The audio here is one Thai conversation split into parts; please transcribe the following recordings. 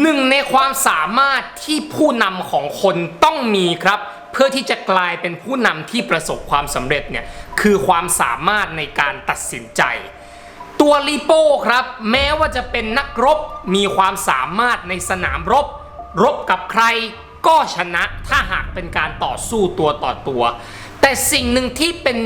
หนึ่งในความสามารถที่ผู้นำของคนต้องมีครับ เพื่อที่จะกลายเป็นผู้นำที่ประสบความสำเร็จเนี่ยคือความสามารถในการตัดสินใจ ตัวลีโป้ครับ แม้ว่าจะเป็นนักรบมีความสามารถในสนามรบ รบกับใครก็ชนะถ้าหากเป็นการต่อสู้ตัวต่อตัว แต่สิ่งหนึ่งที่เป็น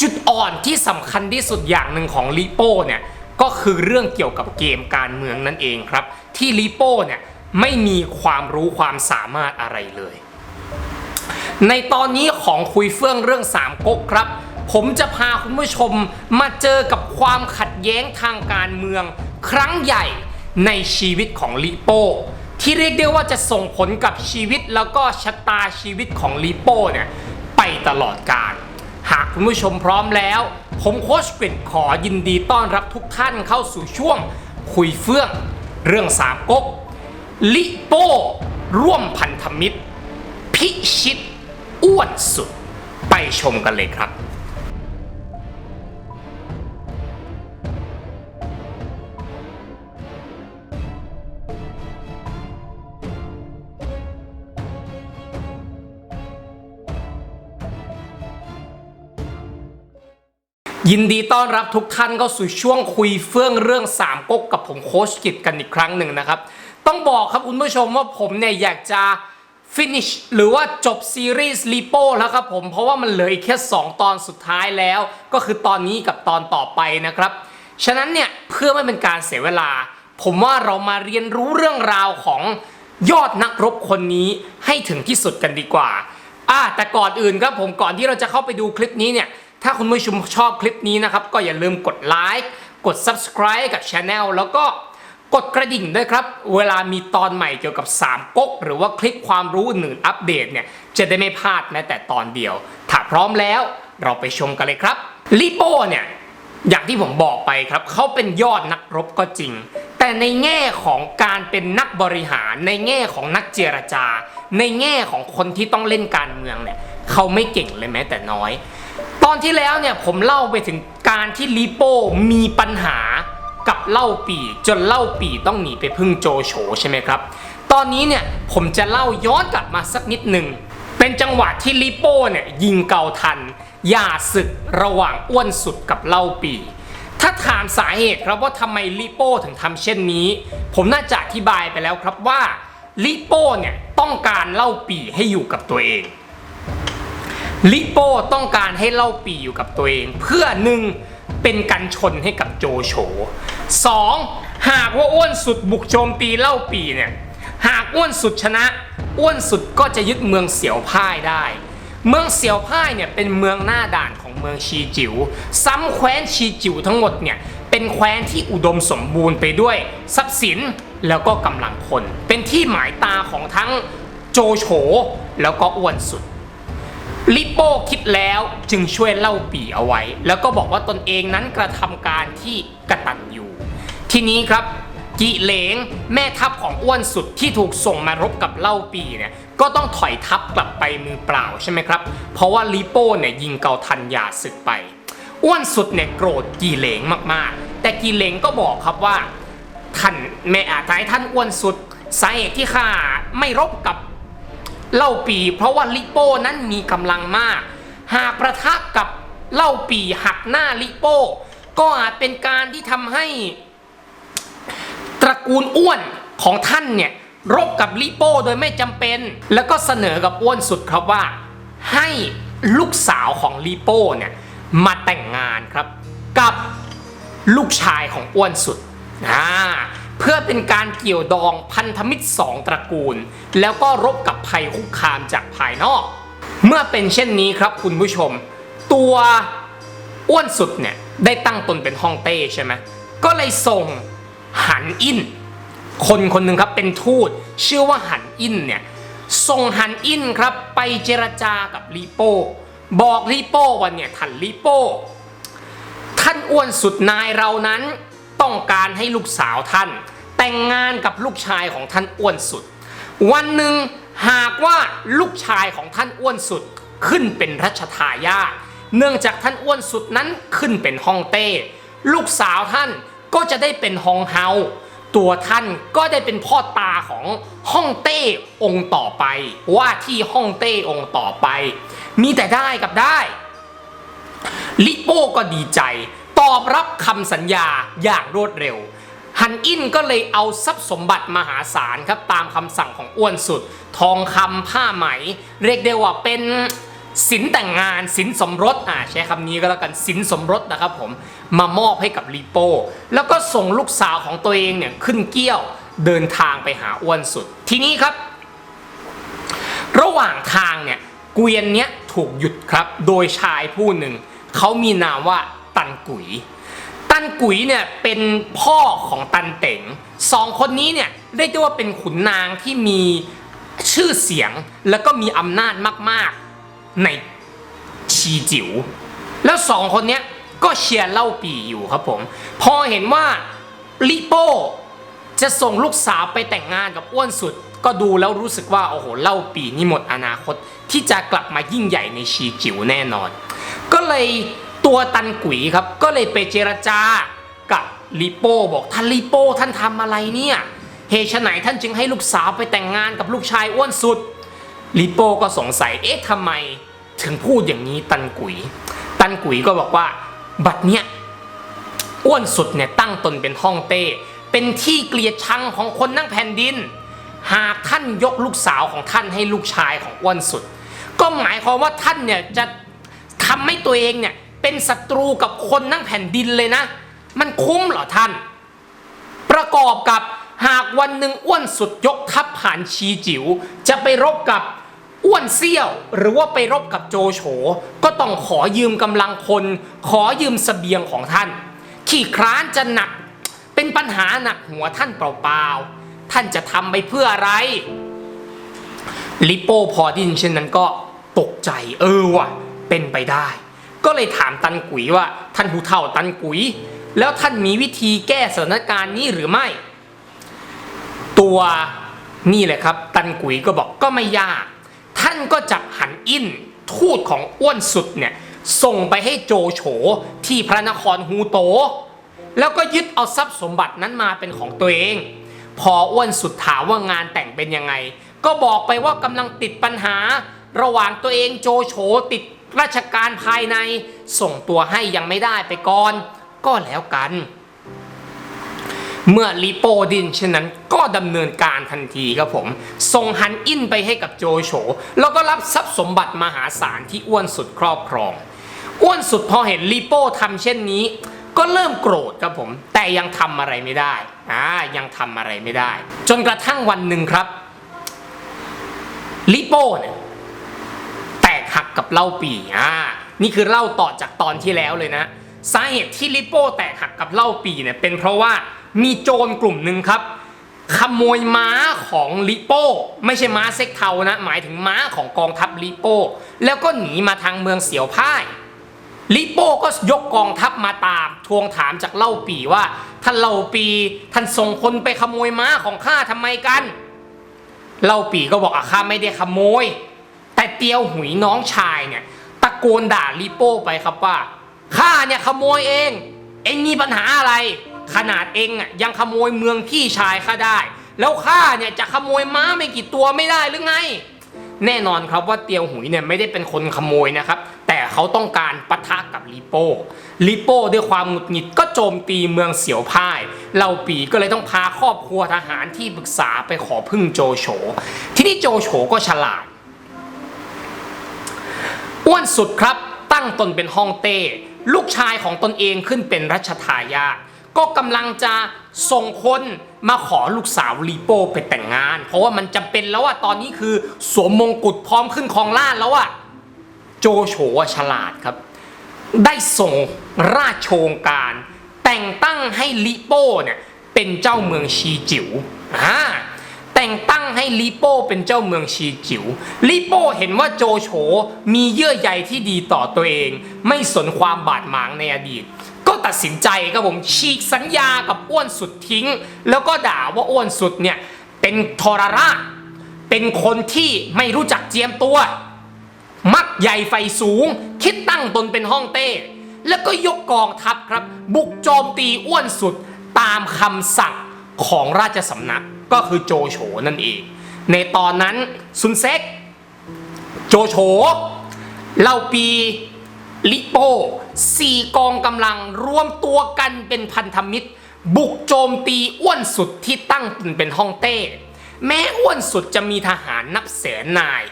จุดอ่อนที่สำคัญที่สุดอย่างหนึ่งของลีโป้เนี่ย ก็คือเรื่องเกี่ยวกับเกมการเมืองนั่นเองครับ ที่ลีโป้เนี่ยไม่มีความรู้ความสามารถอะไรเลย ในตอนนี้ของคุยเฟื่องเรื่องสามก๊กครับ ผมจะพาคุณผู้ชมมาเจอกับความขัดแย้งทางการเมือง ครั้งใหญ่ในชีวิตของลิโป้ที่เรียกได้ว่าจะส่งผลกับชีวิตแล้วก็ชะตาชีวิตของลิโป้เนี่ยไปตลอดกาลหากคุณผู้ชมพร้อมแล้ว ผมโคชกริดขอยินดีต้อนรับทุกท่านเข้าสู่ช่วง คุยเฟื่อง เรื่องสามก๊กลิโป้ร่วมพันธมิตร พิชิต อ้วนสุด ไปชมกันเลยครับ ยินดีต้อนรับทุกท่านเข้าสู่ช่วงคุยเฟื่องเรื่องสามก๊กกับผมโค้ชกิจกันอีกครั้งหนึ่งนะครับ ต้องบอกครับคุณผู้ชมว่าผมเนี่ยอยากจะ finish หรือว่าจบซีรีส์ลีโป้แล้วครับผม เพราะว่ามันเหลืออีกแค่ 2 ตอนสุดท้ายแล้ว ก็คือตอนนี้กับตอนต่อไปนะครับ ฉะนั้นเนี่ยเพื่อไม่เป็นการเสียเวลา ผมว่าเรามาเรียนรู้เรื่องราวของยอดนักรบคนนี้ให้ถึงที่สุดกันดีกว่าอ่าแต่ก่อนอื่นครับผมก่อนที่เราจะเข้าไปดูคลิปนี้เนี่ย ถ้าคุณผู้ชมชอบคลิปนี้นะครับ ก็อย่าลืมกดไลค์กด subscribe กับ Channel แล้วก็กดกระดิ่งด้วยครับ เวลามีตอนใหม่เกี่ยวกับ 3ก๊กหรือว่าคลิปความรู้อื่นอัปเดตเนี่ย จะได้ไม่พลาดแม้แต่ตอนเดียว ถ้าพร้อมแล้วเราไปชมกันเลยครับลิโป้เนี่ย อย่างที่ผมบอกไปครับเขาเป็นยอดนักรบก็จริง แต่ในแง่ของการเป็นนักบริหาร ในแง่ของนักเจรจา ในแง่ของคนที่ต้องเล่นการเมืองเนี่ยเขาไม่เก่งเลยแม้แต่น้อย ตอนที่แล้วเนี่ยผมเล่าไปถึงการที่ลิโป้มีปัญหากับเล่าปีจนเล่าปีต้องหนีไปพึ่งโจโฉใช่ไหมครับ ตอนนี้เนี่ยผมจะเล่าย้อนกลับมาสักนิดหนึ่งเป็นจังหวะที่ลิโป้เนี่ยยิงเกาทันหย่าศึกระหว่างอ้วนสุดกับเล่าปี ถ้าถามสาเหตุครับว่าทำไมลิโป้ถึงทำเช่นนี้ ผมน่าจะอธิบายไปแล้วครับว่าลิโป้เนี่ยต้องการเล่าปีให้อยู่กับตัวเอง ลิโป้ต้องการให้เล่าปีอยู่กับตัวเอง เพื่อหนึ่งเป็นกันชนให้กับโจโฉสองหากว่าอ้วนสุดบุกโจมตีเล่าปีเนี่ยหากอ้วนสุดชนะ อ้วนสุดก็จะยึดเมืองเสียวพ่ายได้ เมืองเสียวพ่ายเนี่ยเป็นเมืองหน้าด่านของเมืองชีจิว๋วซ้ำแคว้นชีจิ๋วทั้งหมดเนี่ยเป็นแคว้นที่อุดมสมบูรณ์ไปด้วย ทรัพย์สินแล้วก็กำลังคน เป็นที่หมายตาของทั้งโจโฉแล้วก็อ้วนสุด ลิโป้คิดแล้วจึงช่วยเล่าปีเอาไว้ แล้วก็บอกว่าตนเองนั้นกระทำการที่กระตันอยู่ ทีนี้ครับกิเหลงแม่ทัพของอ้วนสุดที่ถูกส่งมารบกับเล่าปีเนี่ยก็ต้องถอยทัพกลับไปมือเปล่าใช่ไหมครับ เพราะว่าลิโป้เนี่ยยิงเกาทันยาศึกไป อ้วนสุดเนี่ยโกรธกีเหลงมากๆ แต่กีเหลงก็บอกครับว่าท่านแม่อาจจะให้ท่านอ้วนสุดสาเหตุที่ข้าไม่รบกับ เล่าปี เพราะว่าลิโป้นั้นมีกำลังมาก หากประทะกับเล่าปีหักหน้าลิโป้ ก็อาจเป็นการที่ทำให้ ตระกูลอ้วนของท่านเนี่ยรบกับลิโป้โดยไม่จำเป็น แล้วก็เสนอกับอ้วนสุดครับว่า ให้ลูกสาวของลิโป้เนี่ยมาแต่งงานครับ กับลูกชายของอ้วนสุดอ่า เพื่อเป็นการเกี่ยวดองพันธมิตรสองตระกูล แล้วก็รบกับภัยคุกคามจากภายนอก เมื่อเป็นเช่นนี้ครับคุณผู้ชม ตัวอ้วนสุดเนี่ยได้ตั้งตนเป็นฮ่องเต้ใช่ไหมก็เลยส่งหันอินคนคนหนึ่งครับเป็นทูตชื่อว่าหันอินเนี่ยส่งหันอินครับไปเจรจากับลีโป้บอกลีโป้ว่าเนี่ยท่านลีโป้ท่านอ้วนสุดนายเรานั้นต้องการให้ลูกสาวท่าน แต่งงานกับลูกชายของท่านอ้วนสุด วันหนึ่งหากว่าลูกชายของท่านอ้วนสุดขึ้นเป็นรัชทายาทเนื่องจากท่านอ้วนสุดนั้นขึ้นเป็นฮ่องเต้ ลูกสาวท่านก็จะได้เป็นฮองเฮาตัวท่านก็ได้เป็นพ่อตาของฮ่องเต้องค์ต่อไป ว่าที่ฮ่องเต้องค์ต่อไป มีแต่ได้กับได้ ลิโป้ก็ดีใจ ตอบรับคำสัญญาอย่างรวดเร็ว ฮันอินก็เลยเอาทรัพย์สมบัติมหาศาลครับตามคำสั่งของอ้วนสุด ทองคำผ้าไหม เรียกได้ว่าเป็นสินแต่งงานสินสมรสอ่าใช้คำนี้ก็แล้วกันสินสมรสนะครับผมมามอบให้กับลิโป้แล้วก็ส่งลูกสาวของตัวเองเนี่ยขึ้นเกี้ยวเดินทางไปหาอ้วนสุด ทีนี้ครับ ระหว่างทางเนี่ยเกวียนเนี้ยถูกหยุดครับ โดยชายผู้หนึ่ง เขามีนามว่าตันกุย ตันกุ๋ยเนี่ยเป็นพ่อของตันเต๋งสองคนนี้เนี่ยเรียกได้ว่าเป็นขุนนางที่มีชื่อเสียงแล้วก็มีอำนาจมากๆในชีจิ๋วแล้วสองคนเนี้ยก็เชียร์เล่าปีอยู่ครับผมพอเห็นว่าลิโป้จะส่งลูกสาวไปแต่งงานกับอ้วนสุด ก็ดูแล้วรู้สึกว่าโอ้โหเล่าปีนี่หมดอนาคต ที่จะกลับมายิ่งใหญ่ในชีจิ๋วแน่นอน ก็เลย ตัวตันกุ๋ยครับก็เลยไปเจรจากับลิโป้บอกท่านลิโป้ท่านทำอะไรเนี่ยเหตุไฉนท่านจึงให้ลูกสาวไปแต่งงานกับลูกชายอ้วนสุดลิโป้ก็สงสัยเอ๊ะทำไมถึงพูดอย่างนี้ตันกุ๋ย ตันกุ๋ยก็บอกว่า บัดเนี้ยอ้วนสุดเนี่ยตั้งตนเป็นฮ่องเต้ เป็นที่เกลียดชังของคนนั่งแผ่นดิน หากท่านยกลูกสาวของท่านให้ลูกชายของอ้วนสุด ก็หมายความว่าท่านเนี่ยจะทำให้ตัวเองเนี่ย เป็นศัตรูกับคนนั่งแผ่นดินเลยนะ มันคุ้มเหรอท่าน ประกอบกับหากวันหนึ่งอ้วนสุดยกทัพผ่านชีจิ๋วจะไปรบกับอ้วนเซี่ยว หรือว่าไปรบกับโจโฉก็ต้องขอยืมกำลังคนขอยืมเสบียงของท่าน ขี่คร้านจะหนัก เป็นปัญหาหนักหัวท่านเปล่าๆท่านจะทำไปเพื่ออะไร ลิโป้พอไดยินเช่นนั้นก็ตกใจเออว่ะเป็นไปได้ ก็เลยถามตันกุ๋ยว่า ท่านผู้เฒ่าตันกุ๋ยแล้วท่านมีวิธีแก้สถานการณ์นี้หรือไม่ ตัวนี่แหละครับ ตันกุ๋ยก็บอกก็ไม่ยาก ท่านก็จับหันอินทูตของอ้วนสุดเนี่ยส่งไปให้โจโฉที่พระนครฮูโต แล้วก็ยึดเอาทรัพย์สมบัตินั้นมาเป็นของตัวเอง พออ้วนสุดถามว่างานแต่งเป็นยังไง ก็บอกไปว่ากำลังติดปัญหา ระหว่างตัวเองโจโฉติด ราชการภายในส่งตัวให้ยังไม่ได้ไปก่อนก็แล้วกัน เมื่อลิโปดินเช่นนั้นก็ดำเนินการทันทีครับผม ส่งฮันอินไปให้กับโจโฉแล้วก็รับทรัพย์สมบัติมหาศาลที่อ้วนสุดครอบครอง อ้วนสุดพอเห็นลิโป้ทำเช่นนี้ ก็เริ่มโกรธครับผม แต่ยังทำอะไรไม่ได้อ่ายังทำอะไรไม่ได้ จนกระทั่งวันหนึ่งครับลิโป้เนี่ย หักกับเล่าปีอ่านี่คือเล่าต่อจากตอนที่แล้วเลยนะ สาเหตุที่ลิโป้แตกหักกับเล่าปีเนี่ยเป็นเพราะว่ามีโจรกลุ่มหนึ่งครับ ขโมยม้าของลิโป้ไม่ใช่ม้าเซ็กเทานะ หมายถึงม้าของกองทัพลิโป้แล้วก็หนีมาทางเมืองเสียวพ่ายลิโป้ก็ยกกองทัพมาตามทวงถามจากเล่าปีว่าท่านเล่าปีท่านส่งคนไปขโมยม้าของข้าทำไมกัน เล่าปีก็บอกอะข้าไม่ได้ขโมย แต่เตียวหุยน้องชายเนี่ย ตะโกนด่าลิโป้ไปครับว่าข้าเนี่ยขโมยเอง เองมีปัญหาอะไร ขนาดเองอะยังขโมยเมืองพี่ชายข้าได้ แล้วข้าเนี่ยจะขโมยม้าไม่กี่ตัวไม่ได้หรือไง แน่นอนครับว่าเตียวหุยเนี่ยไม่ได้เป็นคนขโมยนะครับ แต่เขาต้องการปะทะกับลิโป้ลิโป้ด้วยความหงุดหงิดก็โจมตีเมืองเสียวพ่ายเหล่าปีก็เลยต้องพาครอบครัวทหารที่ปรึกษาไปขอพึ่งโจโฉที่นี่โจโฉก็ฉลาด อ้วนสุดครับตั้งตนเป็นฮ่องเต้ ลูกชายของตนเองขึ้นเป็นรัชทายาทก็กำลังจะส่งคนมาขอลูกสาวลีโป้ไปแต่งงาน เพราะว่ามันจำเป็นแล้วว่าตอนนี้คือสวมมงกุฎพร้อมขึ้นครองราชแล้วอะโจโฉอะฉลาดครับ ได้ส่งราชโองการ แต่งตั้งให้ลิโป้เนี่ยเป็นเจ้าเมืองชีจิ๋วอ่า แต่งตั้งให้ลิโป้เป็นเจ้าเมืองชีจิ๋วลิโป้เห็นว่าโจโฉมีเยื่อใยที่ดีต่อตัวเอง ไม่สนความบาดหมางในอดีต ก็ตัดสินใจครับผมฉีกสัญญากับอ้วนสุดทิ้ง แล้วก็ด่าว่าอ้วนสุดเนี่ยเป็นทรราชเป็นคนที่ไม่รู้จักเจียมตัว มักใหญ่ไฟสูง คิดตั้งตนเป็นห้องเต้ แล้วก็ยกกองทัพครับ บุกโจมตีอ้วนสุดตามคำสั่งของราชสำนัก ก็คือโจโฉนั่นเอง ในตอนนั้นซุนเซ็ก โจโฉเล่าปีลิโป้สี่กองกำลังรวมตัวกันเป็นพันธมิตร บุกโจมตีอ้วนสุดที่ตั้งตนเป็นฮ่องเต้ แม้อ้วนสุดจะมีทหารนับแสนนาย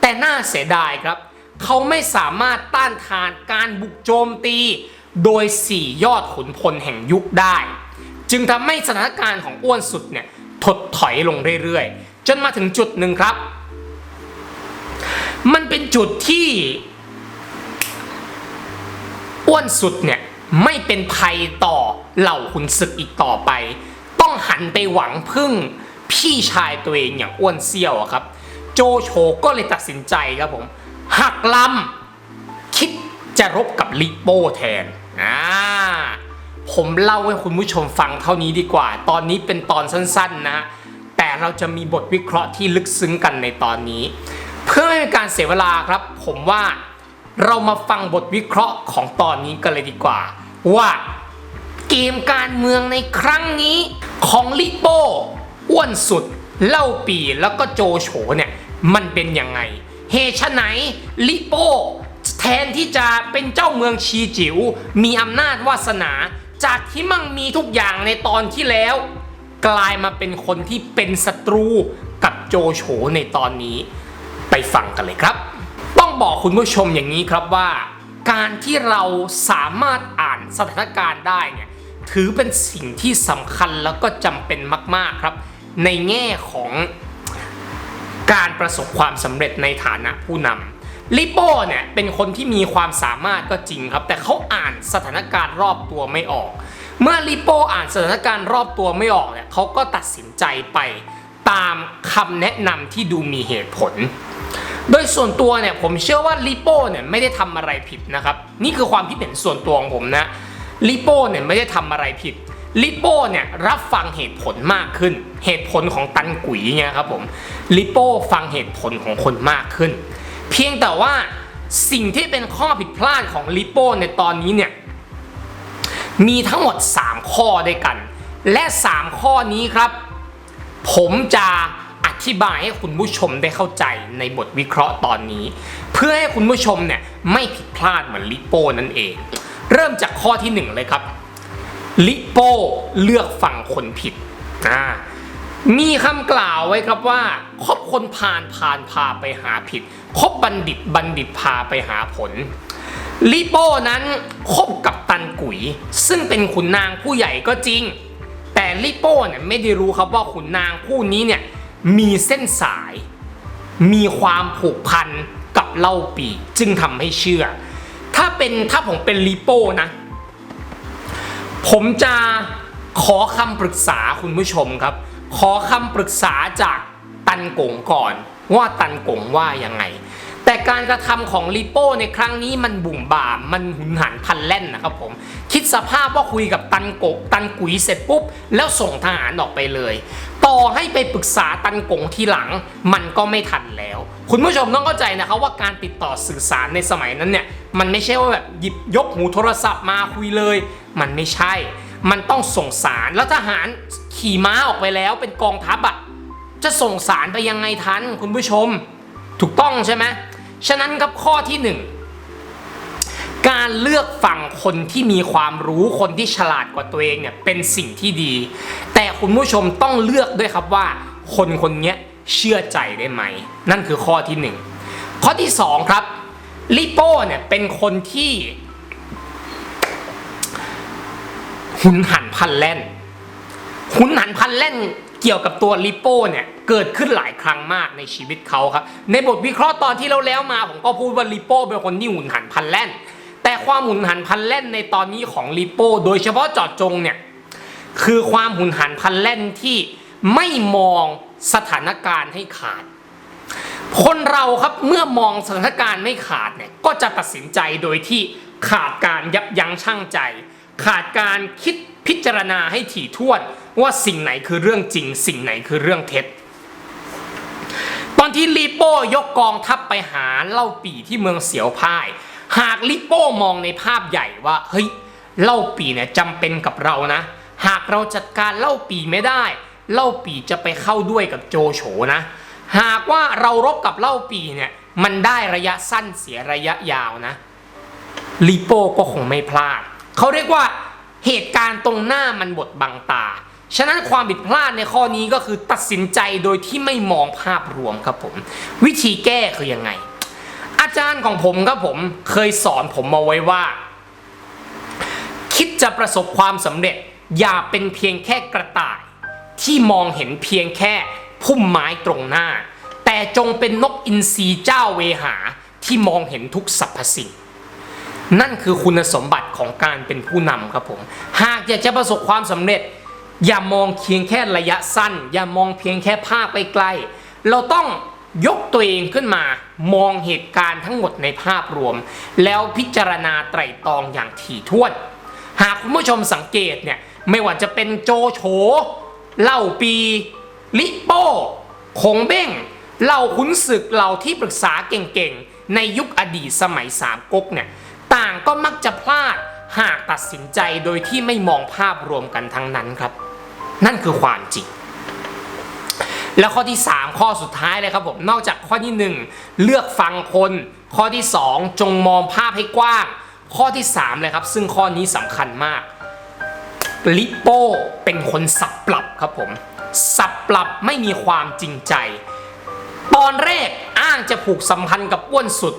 แต่น่าเสียดายครับ เขาไม่สามารถต้านทานการบุกโจมตี โดยสี่ยอดขุนพลแห่งยุคได้ จึงทำให้สถานการณ์ของอ้วนสุดเนี่ย ถดถอยลงเรื่อยๆ จนมาถึงจุดหนึ่งครับ มันเป็นจุดที่อ้วนสุดเนี่ยไม่เป็นภัยต่อเหล่าขุนศึกอีกต่อไป ต้องหันไปหวังพึ่งพี่ชายตัวเองอย่างอ้วนเซี่ยวครับ โจโฉก็เลยตัดสินใจครับผมหักลำคิดจะรบกับลิโป้แทนอ่า ผมเล่าให้คุณผู้ชมฟังเท่านี้ดีกว่า ตอนนี้เป็นตอนสั้นๆนะแต่เราจะมีบทวิเคราะห์ที่ลึกซึ้งกันในตอนนี้ เพื่อไม่ให้การเสียเวลาครับ ผมว่าเรามาฟังบทวิเคราะห์ของตอนนี้กันเลยดีกว่า ว่าเกมการเมืองในครั้งนี้ของลิโป้อ้วนสุด เล่าปีแล้วก็โจโฉเนี่ยมันเป็นยังไงเฮชะไหนลิโป้แทนที่จะเป็นเจ้าเมืองชีจิว๋วมีอำนาจวาสนา จากที่มั่งมีทุกอย่างในตอนที่แล้ว กลายมาเป็นคนที่เป็นศัตรูกับโจโฉในตอนนี้ ไปฟังกันเลยครับ ต้องบอกคุณผู้ชมอย่างนี้ครับว่า การที่เราสามารถอ่านสถานการณ์ได้เนี่ยถือเป็นสิ่งที่สำคัญแล้วก็จำเป็นมาก ๆครับ ในแง่ของการประสบความสำเร็จในฐานะผู้นำ ลิโป้เนี่ยเป็นคนที่มีความสามารถก็จริงครับ แต่เขาอ่านสถานการณ์รอบตัวไม่ออก เมื่อลิโป้อ่านสถานการณ์รอบตัวไม่ออกเนี่ยเขาก็ตัดสินใจไปตามคำแนะนำที่ดูมีเหตุผล โดยส่วนตัวเนี่ยผมเชื่อว่าลิโป้เนี่ยไม่ได้ทำอะไรผิดนะครับนี่คือความคิดเห็นส่วนตัวของผมนะลิโป้เนี่ยไม่ได้ทำอะไรผิดลิโป้เนี่ยรับฟังเหตุผลมากขึ้น เหตุผลของตันกุ๋ยเนี่ยครับผมลิโป้ฟังเหตุผลของคนมากขึ้น เพียงแต่ว่าสิ่งที่เป็นข้อผิดพลาดของลิโป้ในตอนนี้เนี่ย มีทั้งหมด 3 ข้อด้วยกัน และ 3 ข้อนี้ครับ ผมจะอธิบายให้คุณผู้ชมได้เข้าใจในบทวิเคราะห์ตอนนี้ เพื่อให้คุณผู้ชมเนี่ยไม่ผิดพลาดเหมือนลิโป้นั่นเอง เริ่มจากข้อที่ 1 เลยครับลิโป้เลือกฝั่งคนผิดอ่า มีคำกล่าวไว้ครับว่าคบคนพาลพาลพาไปหาผิดคบบัณฑิตบัณฑิตพาไปหาผลลิโป้นั้นคบกับตันกุ๋ยซึ่งเป็นขุนนางผู้ใหญ่ก็จริง แต่ลิโป้เนี่ยไม่ได้รู้ครับว่าขุนนางผู้นี้เนี่ยมีเส้นสาย มีความผูกพันกับเล่าปีจึงทำให้เชื่อ ถ้าเป็นถ้าผมเป็นลิโป้นะ ผมจะขอคำปรึกษาคุณผู้ชมครับ ขอคำปรึกษาจากตันกงก่อน ว่าตันกงว่ายังไง แต่การกระทำของลิโป้ในครั้งนี้มันบุ่มบ่ามมันหุนหันพันแล่นนะครับผม คิดสภาพว่าคุยกับตันโกะตันกุ๋ยเสร็จปุ๊บ แล้วส่งทหารออกไปเลย ต่อให้ไปปรึกษาตันกงทีหลัง มันก็ไม่ทันแล้ว คุณผู้ชมต้องเข้าใจนะครับว่าการติดต่อสื่อสารในสมัยนั้นเนี่ยมันไม่ใช่ว่าแบบหยิบยกหูโทรศัพท์มาคุยเลย มันไม่ใช่ มันต้องส่งสารแล้วทหาร ขี่ม้าออกไปแล้วเป็นกองทัพอะจะส่งสารไปยังไงทันคุณผู้ชม ถูกต้องใช่ไหมฉะนั้นครับข้อที่หนึ่งการเลือกฝั่งคนที่มีความรู้คนที่ฉลาดกว่าตัวเองเนี่ยเป็นสิ่งที่ดี แต่คุณผู้ชมต้องเลือกด้วยครับว่า คนคนนี้เชื่อใจได้ไหม นั่นคือข้อที่หนึ่งข้อที่สองครับลิโป้เนี่ยเป็นคนที่ หุนหันพันแล่น หุนหันพันแล่นเกี่ยวกับตัวลิโป้เนี่ยเกิดขึ้นหลายครั้งมากในชีวิตเขาครับ ในบทวิเคราะห์ตอนที่เราแล้วมาผมก็พูดว่าลิโป้เป็นคนที่หุนหันพันแล่น แต่ความหุนหันพันแล่นในตอนนี้ของลิโป้โดยเฉพาะเจอดจงเนี่ยคือความหุนหันพันแล่นที่ไม่มองสถานการณ์ให้ขาด คนเราครับเมื่อมองสถานการณ์ไม่ขาดเนี่ยก็จะตัดสินใจโดยที่ขาดการยับยั้งชั่งใจ ขาดการคิด พิจารณาให้ถี่ถ้วนว่าสิ่งไหนคือเรื่องจริง สิ่งไหนคือเรื่องเท็จ ตอนที่ลีโป้ยกกองทัพไปหาเล่าปีที่เมืองเสียวพ่าย หากลิโป้มองในภาพใหญ่ว่าเฮ้ยเล่าปีเนี่ยจำเป็นกับเรานะ หากเราจัดการเล่าปีไม่ได้ เล่าปีจะไปเข้าด้วยกับโจโฉนะ หากว่าเรารบกับเล่าปีเนี่ยมันได้ระยะสั้นเสียระยะยาวนะลิโป้ก็คงไม่พลาดเขาเรียกว่า เหตุการณ์ตรงหน้ามันบดบังตา ฉะนั้นความผิดพลาดในข้อนี้ก็คือตัดสินใจโดยที่ไม่มองภาพรวมครับผม วิธีแก้คือยังไง อาจารย์ของผมครับผมเคยสอนผมมาไว้ว่า คิดจะประสบความสำเร็จ อย่าเป็นเพียงแค่กระต่าย ที่มองเห็นเพียงแค่พุ่มไม้ตรงหน้า แต่จงเป็นนกอินทรีเจ้าเวหาที่มองเห็นทุกสรรพสิ่ง นั่นคือคุณสมบัติของการเป็นผู้นำครับผม หากอยากจะประสบความสำเร็จ อย่ามองเพียงแค่ระยะสั้น อย่ามองเพียงแค่ภาพใกล เราต้องยกตัวเองขึ้นมามองเหตุการณ์ทั้งหมดในภาพรวม แล้วพิจารณาไตร่ตรองอย่างถี่ถ้วน หากคุณผู้ชมสังเกตเนี่ยไม่ว่าจะเป็นโจโฉเล่าปี ลิโป้คงเบ้งเล่าขุนศึกเหล่าที่ปรึกษาเก่งๆ ในยุคอดีตสมัยสามก๊กเนี่ย ต่างก็มักจะพลาดหากตัดสินใจโดยที่ไม่มองภาพรวมกันทั้งนั้นครับ นั่นคือความจริง แล้วข้อที่ 3 ข้อสุดท้ายเลยครับผมนอกจากข้อที่ 1 เลือกฟังคน ข้อที่ 2 จงมองภาพให้กว้าง ข้อที่ 3 เลยครับ ซึ่งข้อนี้สำคัญมากลิโป้เป็นคนสับปรับครับผม สับปรับไม่มีความจริงใจ ตอนแรกอ้างจะผูกสัมพันธ์กับอ้วนสุด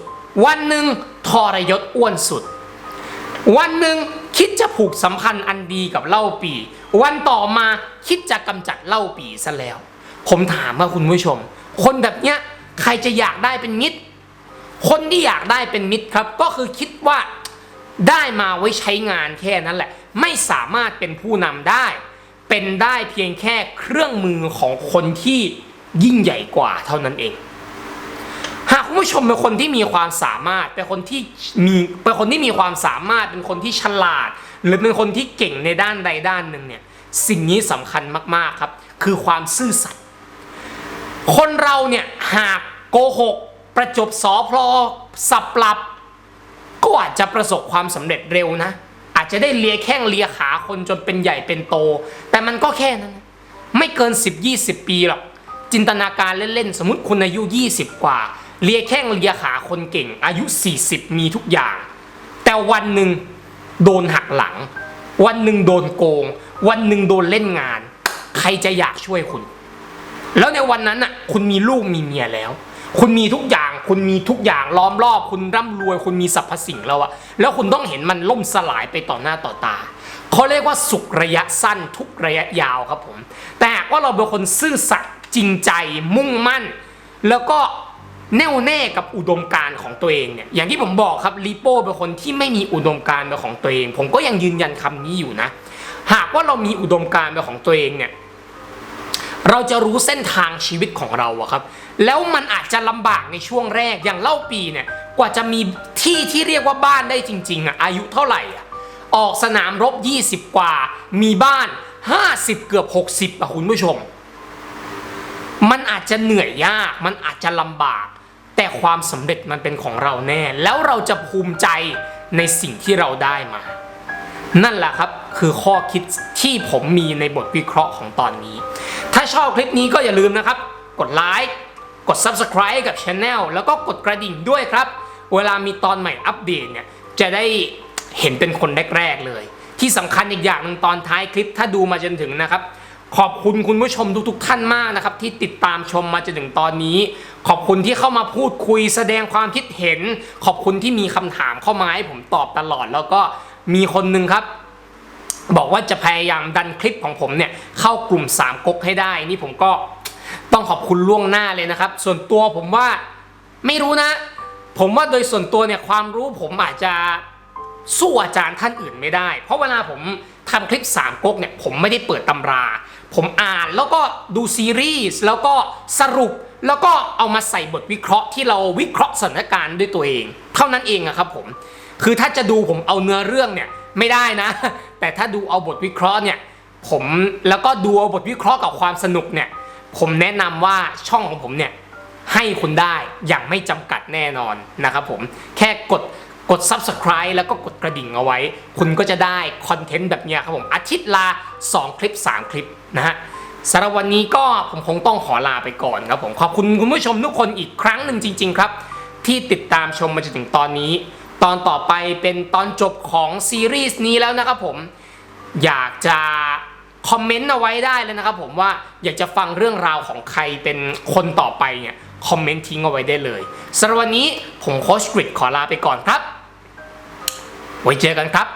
วันหนึ่งทรยศอ้วนสุด วันหนึ่งคิดจะผูกสัมพันธ์อันดีกับเล่าปี วันต่อมาคิดจะกำจัดเล่าปีซะแล้ว ผมถามว่าคุณผู้ชม คนแบบเนี้ยใครจะอยากได้เป็นมิตร คนที่อยากได้เป็นมิตรครับ ก็คือคิดว่าได้มาไว้ใช้งานแค่นั้นแหละ ไม่สามารถเป็นผู้นำได้ เป็นได้เพียงแค่เครื่องมือของคนที่ยิ่งใหญ่กว่าเท่านั้นเอง หากคุณผู้ชมเป็นคนที่มีความสามารถเป็นคนที่มีเป็นคนที่มีความสามารถเป็นคนที่ฉลาด หรือเป็นคนที่เก่งในด้านใดด้านหนึ่งเนี่ยสิ่งนี้สำคัญมากๆครับ คือความซื่อสัตย์คนเราเนี่ยหากโกหก ประจบสอพลอสับปรับ ก็อาจจะประสบความสำเร็จเร็วนะ อาจจะได้เลียแข้งเลียขาคนจนเป็นใหญ่เป็นโต แต่มันก็แค่นั้น ไม่เกิน 10-20 ปีหรอกจินตนาการเล่นๆ สมมติคุณอายุ 20 กว่า เลียแข้งเลียขาคนเก่ง อายุ 40 มีทุกอย่าง แต่วันหนึ่งโดนหักหลัง วันหนึ่งโดนโกง วันหนึ่งโดนเล่นงาน ใครจะอยากช่วยคุณ แล้วในวันนั้นน่ะคุณมีลูกมีเมียแล้ว คุณมีทุกอย่าง คุณมีทุกอย่างล้อมรอบ คุณร่ำรวย คุณมีสรรพสิ่งแล้วอะแล้วคุณต้องเห็นมันล่มสลายไปต่อหน้าต่อตาเขาเรียกว่าสุขระยะสั้นทุกระยะยาวครับผม แต่หากว่าเราเป็นคนซื่อสัตย์จริงใจมุ่งมั่น แล้วก็ แน่วแน่กับอุดมการณ์ของตัวเองเนี่ยอย่างที่ผมบอกครับลิโป้เป็นคนที่ไม่มีอุดมการณ์เป็นของตัวเอง ผมก็ยังยืนยันคำนี้อยู่นะ หากว่าเรามีอุดมการณ์เป็นของตัวเองเนี่ยเราจะรู้เส้นทางชีวิตของเราอะครับ แล้วมันอาจจะลำบากในช่วงแรกอย่างเล่าปีเนี่ยกว่าจะมีที่ที่เรียกว่าบ้านได้จริงๆอะอายุเท่าไหร่อะออกสนามรบ 20 กว่า มีบ้าน 50 เกือบ 60อะคุณผู้ชม มันอาจจะเหนื่อยยาก มันอาจจะลำบาก แต่ความสำเร็จมันเป็นของเราแน่ แล้วเราจะภูมิใจในสิ่งที่เราได้มา นั่นแหละครับคือข้อคิดที่ผมมีในบทวิเคราะห์ของตอนนี้ ถ้าชอบคลิปนี้ก็อย่าลืมนะครับ กดไลค์กด Subscribe กับ Channel แล้วก็กดกระดิ่งด้วยครับ เวลามีตอนใหม่อัปเดตเนี่ยจะได้เห็นเป็นคนแรกๆเลย ที่สำคัญอีกอย่างหนึ่งตอนท้ายคลิปถ้าดูมาจนถึงนะครับ ขอบคุณคุณผู้ชมทุกๆท่านมากนะครับ ที่ติดตามชมมาจนถึงตอนนี้ ขอบคุณที่เข้ามาพูดคุยแสดงความคิดเห็น ขอบคุณที่มีคำถามเข้ามาให้ผมตอบตลอด แล้วก็มีคนหนึ่งครับ บอกว่าจะพยายามดันคลิปของผมเนี่ยเข้ากลุ่ม3ก๊กให้ได้ นี่ผมก็ต้องขอบคุณล่วงหน้าเลยนะครับ ส่วนตัวผมว่าไม่รู้นะ ผมว่าโดยส่วนตัวเนี่ยความรู้ผมอาจจะสู้อาจารย์ท่านอื่นไม่ได้ เพราะเวลาผม ทำคลิป3ก๊กเนี่ยผมไม่ได้เปิดตำรา ผมอ่านแล้วก็ดูซีรีส์แล้วก็สรุปแล้วก็เอามาใส่บทวิเคราะห์ที่เราวิเคราะห์สถานการณ์ด้วยตัวเอง เท่านั้นเองอะครับผม คือถ้าจะดูผมเอาเนื้อเรื่องเนี่ยไม่ได้นะ แต่ถ้าดูเอาบทวิเคราะห์เนี่ยผมแล้วก็ดูเอาบทวิเคราะห์กับความสนุกเนี่ยผมแนะนำว่าช่องของผมเนี่ยให้คุณได้อย่างไม่จำกัดแน่นอนนะครับผมแค่กด กด subscribe แล้วก็กดกระดิ่งเอาไว้ คุณก็จะได้คอนเทนต์แบบนี้ครับผมอาทิตย์ละ2คลิป 3 คลิปนะฮะสำหรับวันนี้ก็ผมคงต้องขอลาไปก่อนครับผมขอบคุณคุณผู้ชมทุกคนอีกครั้งหนึ่งจริง ๆ ครับ ที่ติดตามชมมาจนถึงตอนนี้ ตอนต่อไปเป็นตอนจบของซีรีส์นี้แล้วนะครับผมอยากจะคอมเมนต์เอาไว้ได้เลยนะครับผมว่าอยากจะฟังเรื่องราวของใครเป็นคนต่อไปเนี่ยคอมเมนต์ทิ้งเอาไว้ได้เลยสำหรับวันนี้ผมโคชกริดขอลาไปก่อนครับ ไว้เจอกันครับ